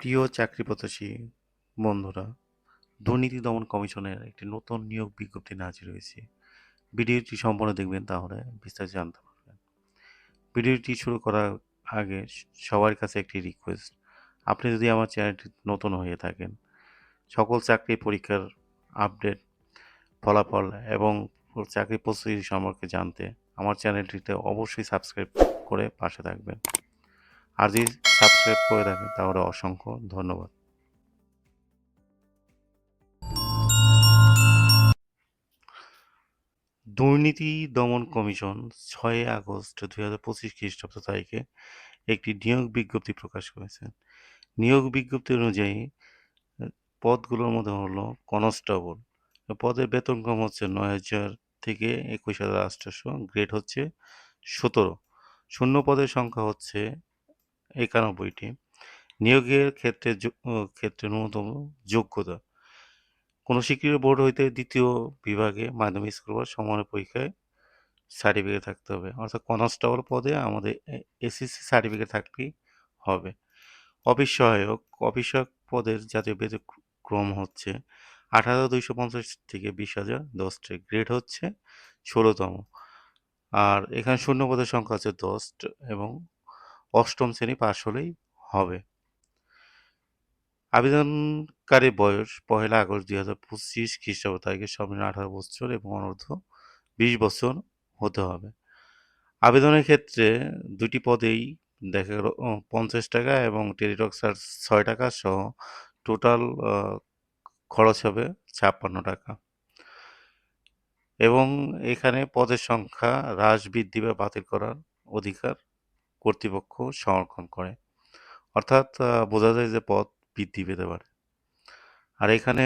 প্রিয় চাকরি প্রত্যাশী বন্ধুরা, দুর্নীতি দমন কমিশনের একটি নতুন নিয়োগ বিজ্ঞপ্তি হাজির হয়েছি। ভিডিওটি সম্পূর্ণ দেখবেন, তাহলে বিস্তারিত জানতে পারবেন। ভিডিওটি শুরু করার আগে সবার কাছে একটি রিকোয়েস্ট আপনি যদি আমার চ্যানেলটি নতুন হয়ে থাকেন, সকল চাকরি পরীক্ষার আপডেট ফলাফল এবং চাকরি প্রস্তুতি সম্পর্কে জানতে আমার চ্যানেলটিতে অবশ্যই সাবস্ক্রাইব করে পাশে থাকবেন। যদি সাবস্ক্রাইব করে থাকেন তাহলে অসংখ্য ধন্যবাদ। দুর্নীতি দমন কমিশন ছয় আগস্ট দুই হাজার পঁচিশ খ্রিস্টাব্দ তারিখে একটি নিয়োগ বিজ্ঞপ্তি প্রকাশ করেছে। নিয়োগ বিজ্ঞপ্তি অনুযায়ী, পদগুলোর মধ্যে হলো কনস্টেবল। পদের বেতন কম হচ্ছে নয় হাজার থেকে একুশ হাজার আটশোশো গ্রেড হচ্ছে সতেরো। শূন্য পদের সংখ্যা হচ্ছে একানব্বইটি। নিয়োগের ক্ষেত্রে ক্ষেত্রে ন্যূনতম যোগ্যতা। কোনো স্বীকৃত বোর্ড হইতে দ্বিতীয় বিভাগে মাধ্যমিক স্কুল বা সমানের পরীক্ষায় সার্টিফিকেট থাকতে হবে। অর্থাৎ কনস্টেবল পদে আমাদের এসএসসি সার্টিফিকেট থাকতেই হবে। অফিস সহায়ক অফিস সহায়ক পদের জাতীয় বেতন ক্রম হচ্ছে আট হাজার দুইশো পঞ্চাশ থেকে বিশ হাজার দশটি গ্রেড হচ্ছে ষোলোতম। আর এখানে শূন্য পদের সংখ্যা হচ্ছে দশ এবং অষ্টম শ্রেণি পাশ হলেই হবে। আবেদনকারী বয়স পহেলা আগস্ট দুই হাজার পঁচিশ খ্রিস্টাব্দ তারিখে সর্বনিম্ন আঠারো বছর এবং অনূর্ধ্ব বিশ বছর হতে হবে। আবেদনের ক্ষেত্রে দুটি পদেই দেখা গেল পঞ্চাশ টাকা এবং টেলিটক চার্জ ছয় টাকা সহ টোটাল খরচ হবে ছাপ্পান্ন টাকা। এবং এখানে পদের সংখ্যা হ্রাস বৃদ্ধি বা বাতিল করার অধিকার কর্তৃপক্ষ সংরক্ষণ করে। অর্থাৎ বোঝা যায় যে পদ বৃদ্ধি পেতে পারে। আর এখানে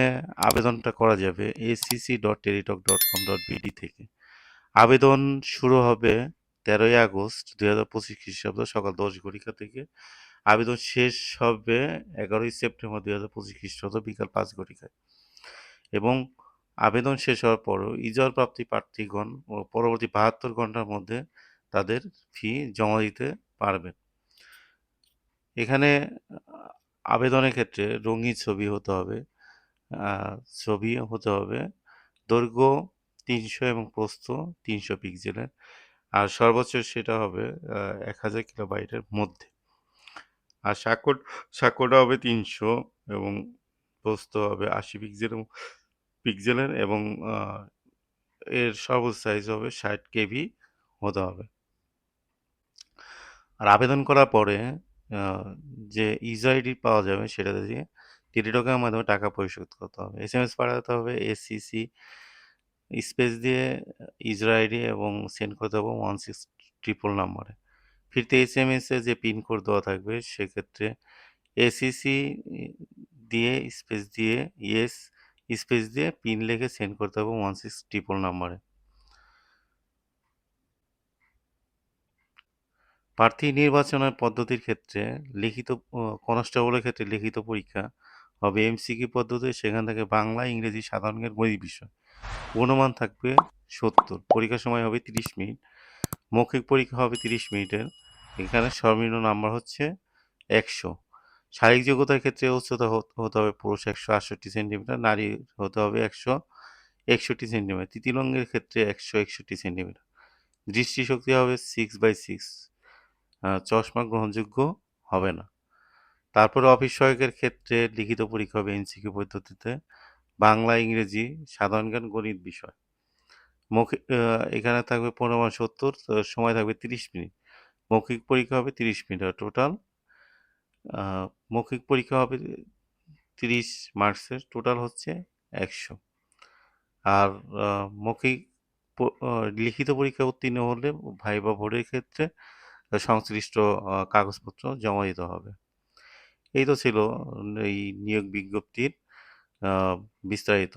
আবেদনটা করা যাবে ACC dot Teletalk dot com dot BD থেকে। আবেদন শুরু হবে তেরোই আগস্ট দুই হাজার পঁচিশ খ্রিস্টাব্দ সকাল দশ ঘটিকা থেকে। আবেদন শেষ হবে এগারোই সেপ্টেম্বর দুই হাজার পঁচিশ খ্রিস্টাব্দ বিকাল পাঁচ ঘটিকায় এবং আবেদন শেষ হওয়ার পরও ইজর প্রাপ্তি প্রার্থীগণ পরবর্তী বাহাত্তর ঘণ্টার মধ্যে তাদের ফি জমা দিতে পারবেন। এখানে, আবেদনের ক্ষেত্রে রঙিন ছবি হতে হবে ছবি হতে হবে। দৈর্ঘ্য তিনশো এবং প্রস্থ তিনশো পিক্সেলের। আর সর্বোচ্চ সেটা হবে এক হাজার কিলোবাইটের মধ্যে। আর স্বাক্ষর স্বাক্ষরটা হবে তিনশো এবং প্রস্থ হবে আশি পিক্সেল পিক্সেলের এবং এর সর্বোচ্চ সাইজ হবে ষাট কেবি হতে হবে। আর আবেদন করার পরে যে ইউজার পাওয়া যাবে সেটা দিয়ে টেলিটকের মাধ্যমে টাকা পরিশোধ করতে হবে। এস এম এস পাঠাতে হবে এসিসি স্পেস দিয়ে ইউজার এবং সেন্ড করতে হবে ওয়ান সিক্স ট্রিপল নাম্বারে ফিরতে এস এম এসে যে পিন কোড দেওয়া থাকবে, সেক্ষেত্রে এসিসি দিয়ে স্পেস দিয়ে ইয়েস স্পেস দিয়ে পিন লিখে সেন্ড করতে হবে ওয়ান সিক্স ট্রিপল নাম্বারে প্রার্থী নির্বাচনের পদ্ধতির ক্ষেত্রে লিখিত কনস্টেবলের ক্ষেত্রে লিখিত পরীক্ষা হবে এমসিকিউ পদ্ধতি, সেখান থেকে বাংলা, ইংরেজি, সাধারণ গণিত বিষয়। গুণমান থাকবে সত্তর, পরীক্ষার সময় হবে তিরিশ মিনিট, মৌখিক পরীক্ষা হবে তিরিশ মিনিটের, এখানে সর্বনিম্ন নাম্বার হচ্ছে একশো। শারীরিক যোগ্যতার ক্ষেত্রে উচ্চতা হতে হবে পুরুষ একশো আটষট্টি সেন্টিমিটার, নারী হতে হবে একশো একষট্টি সেন্টিমিটার তৃতীয়ঙ্গের ক্ষেত্রে একশো একষট্টি সেন্টিমিটার। দৃষ্টিশক্তি হবে সিক্স বাই সিক্স চশমা গ্রহণযোগ্য হবে না। তারপরে অফিস সহায়কের ক্ষেত্রে লিখিত পরীক্ষা হবে এনসিকিউ পদ্ধতিতে। বাংলা, ইংরেজি, সাধারণ জ্ঞান, গণিত বিষয়। মৌখিক এখানে থাকবে পনেরো মাস সত্তর সময় থাকবে তিরিশ মিনিট। মৌখিক পরীক্ষা হবে তিরিশ মিনিট টোটাল। মৌখিক পরীক্ষা হবে তিরিশ মার্কসের টোটাল হচ্ছে একশো। আর মৌখিক লিখিত পরীক্ষা উত্তীর্ণ হলে ভাইবা ভোটের ক্ষেত্রে সংশ্লিষ্ট কাগজপত্র জমা দিতে হবে। এই তো ছিল এই নিয়োগ বিজ্ঞপ্তির বিস্তারিত।